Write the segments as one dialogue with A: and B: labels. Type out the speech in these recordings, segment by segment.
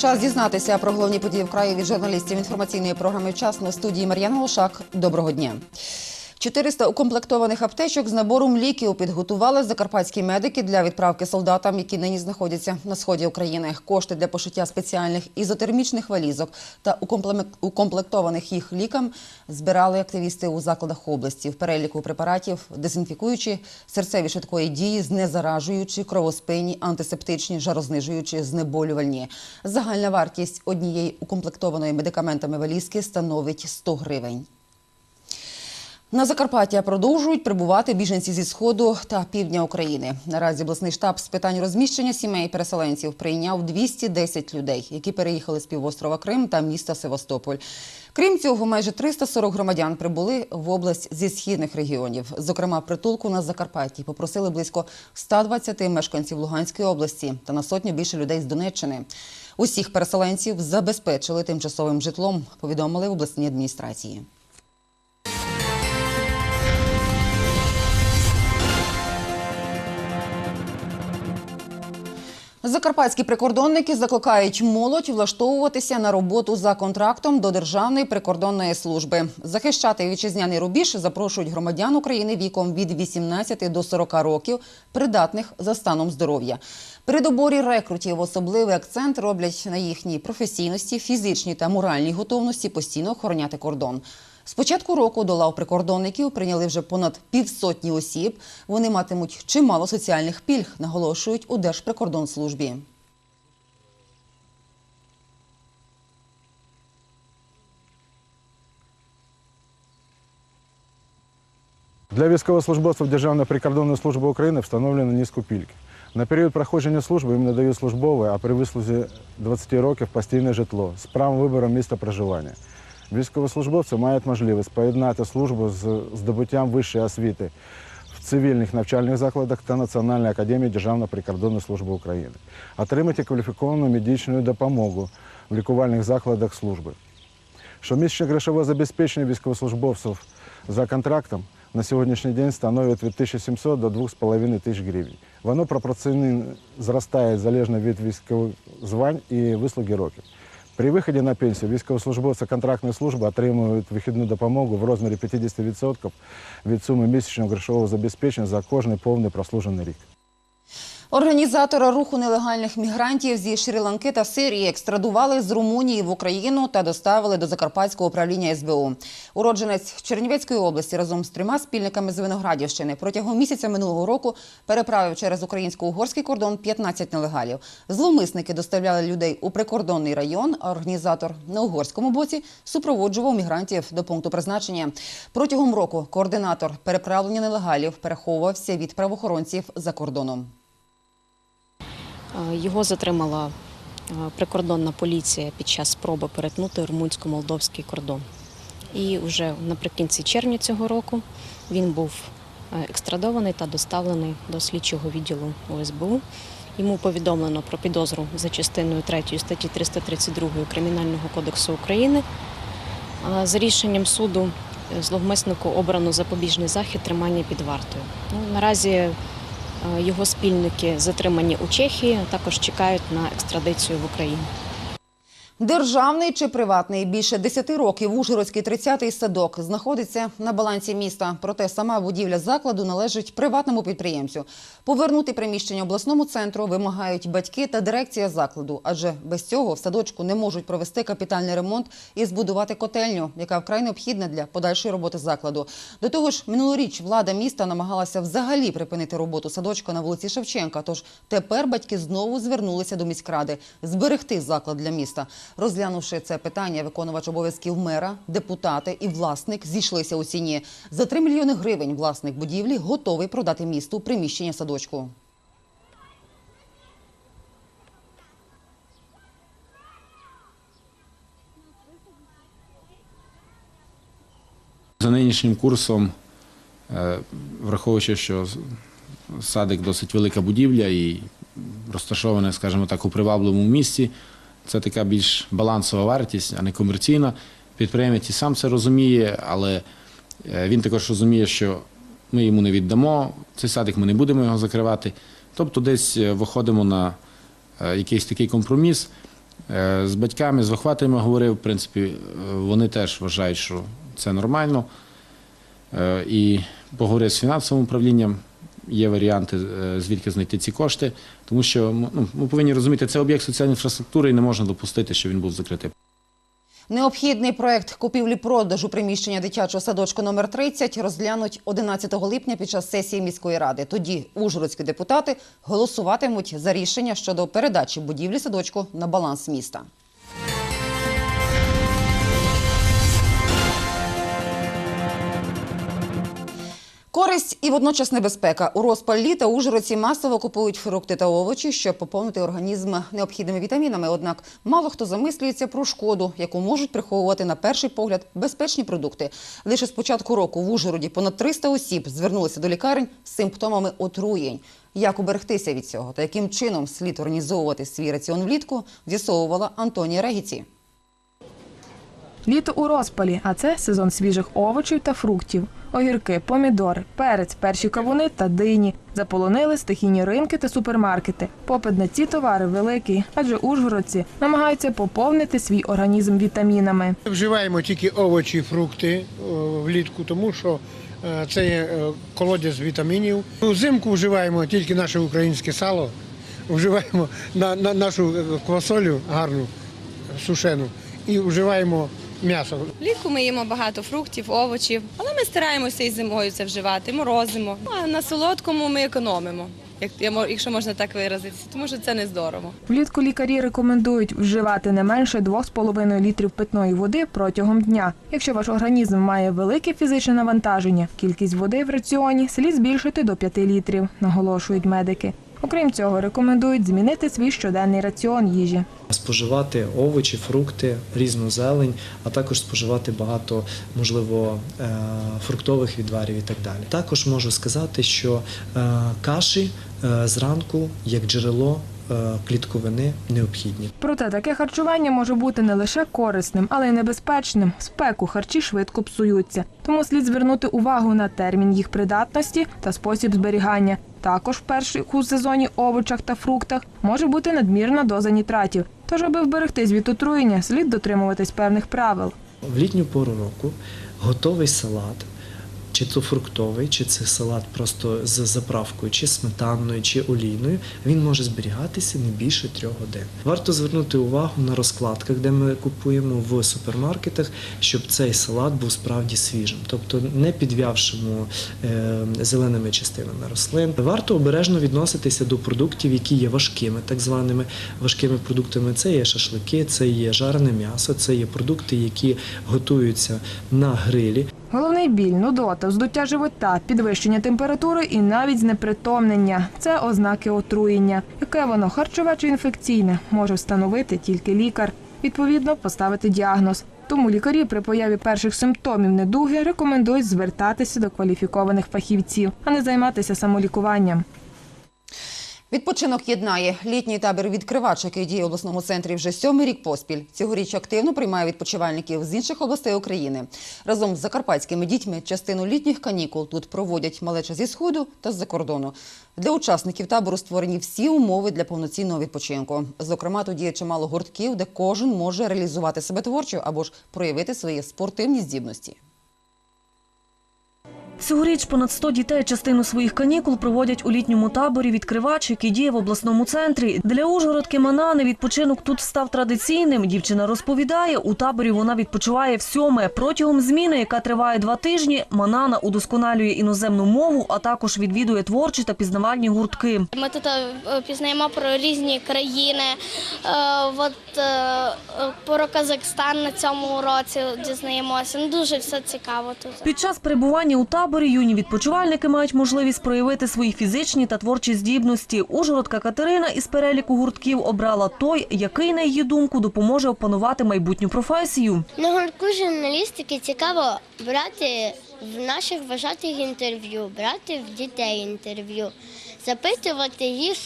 A: Час дізнатися про головні події в краї від журналістів інформаційної програми «Вчасно» в студії Мар'яна Лошак. Доброго дня. 400 укомплектованих аптечок з набором ліків підготували закарпатські медики для відправки солдатам, які нині знаходяться на сході України. Кошти для пошиття спеціальних ізотермічних валізок та укомплектованих їх лікам збирали активісти у закладах області. В переліку препаратів дезінфікуючі, серцеві швидкої дії, знезаражуючі, кровоспинні, антисептичні, жарознижуючі, знеболювальні. Загальна вартість однієї укомплектованої медикаментами валізки становить 100 гривень. На Закарпаття продовжують прибувати біженці зі сходу та півдня України. Наразі обласний штаб з питань розміщення сімей переселенців прийняв 210 людей, які переїхали з півострова Крим та міста Севастополь. Крім цього, майже 340 громадян прибули в область зі східних регіонів. Зокрема, притулку на Закарпатті попросили близько 120 мешканців Луганської області та на сотню більше людей з Донеччини. Усіх переселенців забезпечили тимчасовим житлом, повідомили в обласній адміністрації. Закарпатські прикордонники закликають молодь влаштовуватися на роботу за контрактом до Державної прикордонної служби. Захищати вітчизняний рубіж запрошують громадян України віком від 18 до 40 років, придатних за станом здоров'я. При доборі рекрутів особливий акцент роблять на їхній професійності, фізичній та моральній готовності постійно охороняти кордон. З початку року до лав прикордонників прийняли вже понад півсотні осіб. Вони матимуть чимало соціальних пільг, наголошують у Держприкордонслужбі.
B: Для військовослужбовців Державної прикордонної служби України встановлено низку пільг. На період проходження служби їм надають службове, а при вислузі 20 років постійне житло з правом вибору міста проживання. Військовослужбовці мають можливість поєднати службу з здобуттям вищої освіти в цивільних навчальних закладах та Національній академії Державної прикордонної служби України, отримати кваліфіковану медичну допомогу в лікувальних закладах служби. Щомісячне грошове забезпечення військовослужбовців за контрактом на сьогоднішній день становить від 1700 до 2,5 тисяч гривень. Воно пропорційно зростає залежно від військових звань і вислуги років. При виході на пенсію військовослужбовці контрактної служби отримують вихідну допомогу в розмірі 50% від суми місячного грошового забезпечення за кожний повний прослужений рік.
A: Організатора руху нелегальних мігрантів зі Шрі-Ланки та Сирії екстрадували з Румунії в Україну та доставили до Закарпатського управління СБУ. Уродженець Чернівецької області разом з трьома спільниками з Виноградівщини протягом місяця минулого року переправив через українсько-угорський кордон 15 нелегалів. Зловмисники доставляли людей у прикордонний район, а організатор на угорському боці супроводжував мігрантів до пункту призначення. Протягом року координатор переправлення нелегалів переховувався від правоохоронців за кордоном.
C: Е, Його затримала е, прикордонна поліція під час спроби перетнути румунсько-молдовський кордон. І вже наприкінці червня цього року він був е, екстрадований та доставлений до слідчого відділу ОСБУ. Йому повідомлено про підозру за частиною 3 статті 332 Кримінального кодексу України. За рішенням суду зловмиснику обрано запобіжний захід тримання під вартою. Ну, наразі його спільники затримані у Чехії, також чекають на екстрадицію в Україну.
A: Державний чи приватний більше 10 років Ужгородський 30-й садок знаходиться на балансі міста. Проте сама будівля закладу належить приватному підприємцю. Повернути приміщення обласному центру вимагають батьки та дирекція закладу, адже без цього в садочку не можуть провести капітальний ремонт і збудувати котельню, яка вкрай необхідна для подальшої роботи закладу. До того ж, минулоріч влада міста намагалася взагалі припинити роботу садочка на вулиці Шевченка. Тож тепер батьки знову звернулися до міськради зберегти заклад для міста. Розглянувши це питання, виконувач обов'язків мера, депутати і власник зійшлися у ціні. За 3 мільйони гривень власник будівлі готовий продати місту приміщення садочку.
D: За нинішнім курсом, е, враховуючи, що садик досить велика будівля і розташоване, скажімо так, у привабливому місці, це така більш балансова вартість, а не комерційна. Підприємець і сам це розуміє, але е, він також розуміє, що ми йому не віддамо цей садик, ми не будемо його закривати. Тобто десь е, виходимо на е, якийсь такий компроміс. З батьками, з вихватами говорив, в принципі, вони теж вважають, що це нормально. І поговорив з фінансовим управлінням. Є варіанти, е, звідки знайти ці кошти, тому що ну, ми повинні розуміти, це об'єкт соціальної інфраструктури і не можна допустити, що він був закритий.
A: Необхідний проект купівлі-продажу приміщення дитячого садочку номер 30 розглянуть 11 липня під час сесії міської ради. Тоді ужгородські депутати голосуватимуть за рішення щодо передачі будівлі садочку на баланс міста. Користь і водночас небезпека. У розпал літа ужгородці масово купують фрукти та овочі, щоб поповнити організм необхідними вітамінами. Однак мало хто замислюється про шкоду, яку можуть приховувати на перший погляд безпечні продукти. Лише з початку року в Ужгороді понад 300 осіб звернулися до лікарень з симптомами отруєнь. Як уберегтися від цього та яким чином слід організовувати свій раціон влітку, з'ясовувала Антонія Регіці.
E: Літо у розпалі, а це сезон свіжих овочів та фруктів. Огірки, помідори, перець, перші кавуни та дині. Заполонили стихійні ринки та супермаркети. Попит на ці товари великий, адже ужгородці намагаються поповнити свій організм вітамінами.
F: Вживаємо тільки овочі, фрукти влітку, тому що е, це є е, колодязь вітамінів. Взимку вживаємо тільки наше українське сало, вживаємо на, на нашу е, квасолю гарну, сушену, і вживаємо м'ясо.
G: Влітку ми їмо багато фруктів, овочів, але ми стараємося і зимою це вживати, морозимо. А на солодкому ми економимо, як я мо- якщо можна так виразитися, тому що це не здорово.
E: Влітку лікарі рекомендують вживати не менше 2,5 літрів питної води протягом дня. Якщо ваш організм має велике фізичне навантаження, кількість води в раціоні слід збільшити до 5 літрів, наголошують медики. Окрім цього, рекомендують змінити свій щоденний раціон їжі.
H: споживати овочі, фрукти, різну зелень, а також споживати багато, можливо, е, фруктових відварів і так далі. Також можу сказати, що е, каші е, зранку як джерело клітковини необхідні.
E: Проте таке харчування може бути не лише корисним, але й небезпечним. В спеку харчі швидко псуються, тому слід звернути увагу на термін їх придатності та спосіб зберігання. Також в перших у сезоні овочах та фруктах може бути надмірна доза нітратів. Тож, аби вберегтись від отруєння, слід дотримуватись певних правил.
H: В літню пору року готовий салат, чи то фруктовий, чи це салат просто з заправкою, чи сметанною, чи олійною, він може зберігатися не більше трьох годин. Варто звернути увагу на розкладках, де ми купуємо в супермаркетах, щоб цей салат був справді свіжим, тобто не підв'явшому е, зеленими частинами рослин. Варто обережно відноситися до продуктів, які є важкими, так званими важкими продуктами. Це є шашлики, це є жарене м'ясо, це є продукти, які готуються на грилі.
E: Головний біль, нудота, вздуття живота, підвищення температури і навіть знепритомнення це ознаки отруєння. Яке воно харчове чи інфекційне, може встановити тільки лікар. Відповідно, поставити діагноз. Тому лікарі при появі перших симптомів недуги рекомендують звертатися до кваліфікованих фахівців, а не займатися самолікуванням.
A: Відпочинок єднає. Літній табір відкривач, який діє в обласному центрі вже сьомий рік поспіль. Цьогоріч активно приймає відпочивальників з інших областей України. Разом з закарпатськими дітьми частину літніх канікул тут проводять малеча зі сходу та з-за кордону. Для учасників табору створені всі умови для повноцінного відпочинку. Зокрема, тут є чимало гуртків, де кожен може реалізувати себе творчо або ж проявити свої спортивні здібності.
I: Цьогоріч понад 100 дітей частину своїх канікул проводять у літньому таборі відкривач, який діє в обласному центрі. Для Ужгородки Манани відпочинок тут став традиційним. Дівчина розповідає, у таборі вона відпочиває всьоме. Протягом зміни, яка триває два тижні, Манана удосконалює іноземну мову, а також відвідує творчі та пізнавальні гуртки.
J: Ми тут е, пізнаємо про різні країни. Е, От е, про Казахстан на цьому році дізнаємося. Ну, дуже все цікаво тут.
I: Під час перебування у таборі юні відпочивальники мають можливість проявити свої фізичні та творчі здібності. Ужгородка Катерина із переліку гуртків обрала той, який, на її думку, допоможе опанувати майбутню професію.
J: На гуртку журналістики цікаво брати в наших вважатих інтерв'ю, брати в дітей інтерв'ю, запитувати їх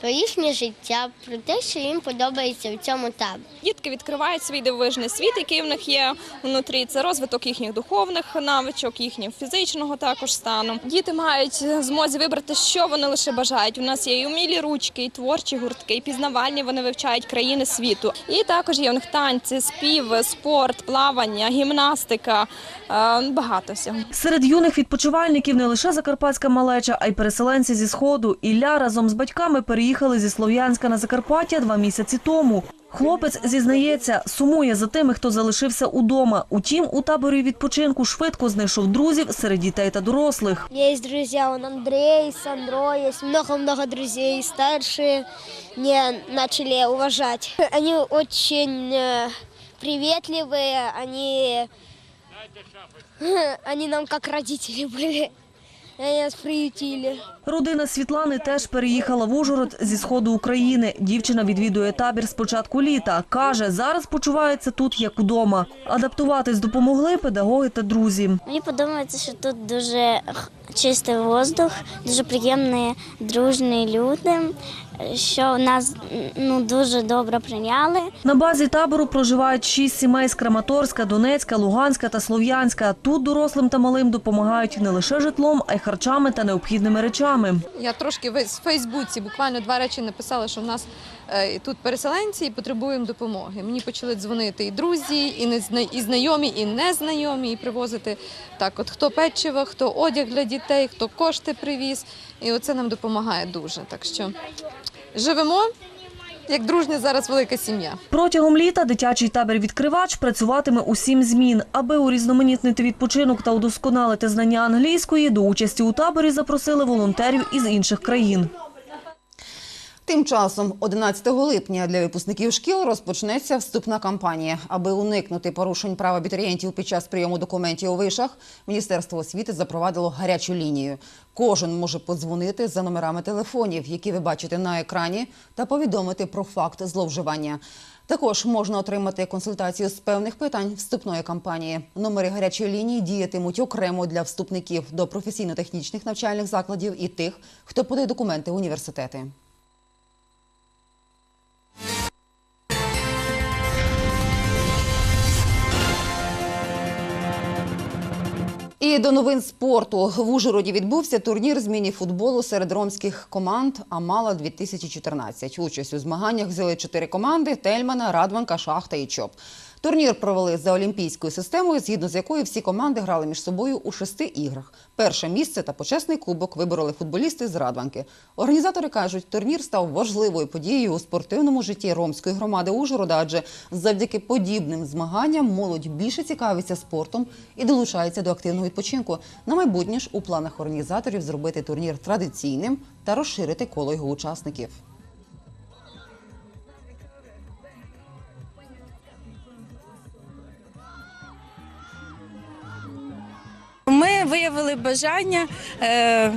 J: про їхнє життя, про те, що їм подобається в цьому таборі.
K: Дітки відкривають свій дивовижний світ, який в них є внутрі. Це розвиток їхніх духовних навичок, їхнього фізичного також стану. Діти мають змозі вибрати, що вони лише бажають. У нас є і умілі ручки, і творчі гуртки, і пізнавальні. Вони вивчають країни світу. І також є у них танці, спів, спорт, плавання, гімнастика. е, Багато всього.
I: Серед юних відпочивальників не лише закарпатська малеча, а й переселенці зі сходу. Ілля разом з батьками переїхали зі Слов'янська на Закарпаття два місяці тому. Хлопець зізнається, сумує за тими, хто залишився удома. Утім, у таборі відпочинку швидко знайшов друзів серед дітей та дорослих.
J: Есть друзья, он Андрей, Сандро, есть много-много друзей старшие, не начали уважать. Они очень э, приветливые, они, они нам как родители были. Нас приютили.
I: Родина Світлани теж переїхала в Ужгород зі сходу України. Дівчина відвідує табір з початку літа. Каже, зараз почувається тут як удома. Адаптуватись допомогли педагоги та друзі.
J: Мені подобається, що тут дуже чистий воздух, дуже приємні, дружні люди, що нас ну, дуже добре прийняли.
I: На базі табору проживають шість сімей з Краматорська, Донецька, Луганська та Слов'янська. Тут дорослим та малим допомагають не лише житлом, а й харчами та необхідними речами.
L: Я трошки в Фейсбуці буквально два речі написала, що в нас е, тут переселенці і потребуємо допомоги. Мені почали дзвонити і друзі, і незна- і знайомі, і незнайомі, і привозити так, от хто печиво, хто одяг для дітей, хто кошти привіз. І оце нам допомагає дуже. Так що живемо як дружня зараз велика сім'я.
I: Протягом літа дитячий табір відкривач працюватиме у сім змін. Аби урізноманітнити відпочинок та удосконалити знання англійської, до участі у таборі запросили волонтерів із інших країн.
A: Тим часом, 11 липня для випускників шкіл розпочнеться вступна кампанія. Аби уникнути порушень прав абітурієнтів під час прийому документів у вишах, Міністерство освіти запровадило гарячу лінію. Кожен може подзвонити за номерами телефонів, які ви бачите на екрані, та повідомити про факт зловживання. Також можна отримати консультацію з певних питань вступної кампанії. Номери гарячої лінії діятимуть окремо для вступників до професійно-технічних навчальних закладів і тих, хто подає документи в університети. І до новин спорту в Ужгороді відбувся турнір з міні-футболу серед ромських команд Амала 2014 Участь у змаганнях взяли чотири команди: Тельмана, Радванка, Шахта і Чоп. Турнір провели за олімпійською системою, згідно з якою всі команди грали між собою у шести іграх. Перше місце та почесний кубок вибороли футболісти з Радванки. Організатори кажуть, турнір став важливою подією у спортивному житті ромської громади Ужгорода, адже завдяки подібним змаганням молодь більше цікавиться спортом і долучається до активного відпочинку. На майбутнє ж у планах організаторів зробити турнір традиційним та розширити коло його учасників.
M: Ми виявили бажання е,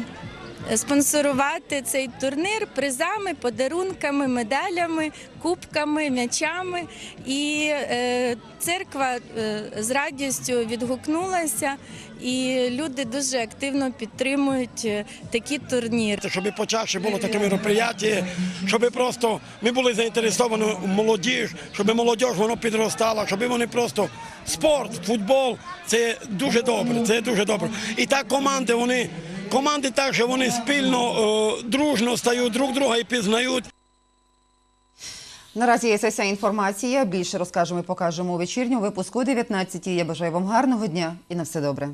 M: спонсорувати цей турнір призами, подарунками, медалями, кубками, м'ячами. І е, церква е, з радістю відгукнулася, і люди дуже активно підтримують е, такі турніри.
N: Щоб почаще було таке мероприятие, щоб просто ми були заінтересовані в молодіж, щоб молодь воно підростала, щоб вони просто спорт, футбол це дуже добре. Це дуже добре. І так команди вони. Команди так, що вони спільно, е, дружно стають друг друга і пізнають.
A: Наразі є ця вся інформація. Більше розкажемо і покажемо у вечірньому випуску о 19 Я бажаю вам гарного дня і на все добре.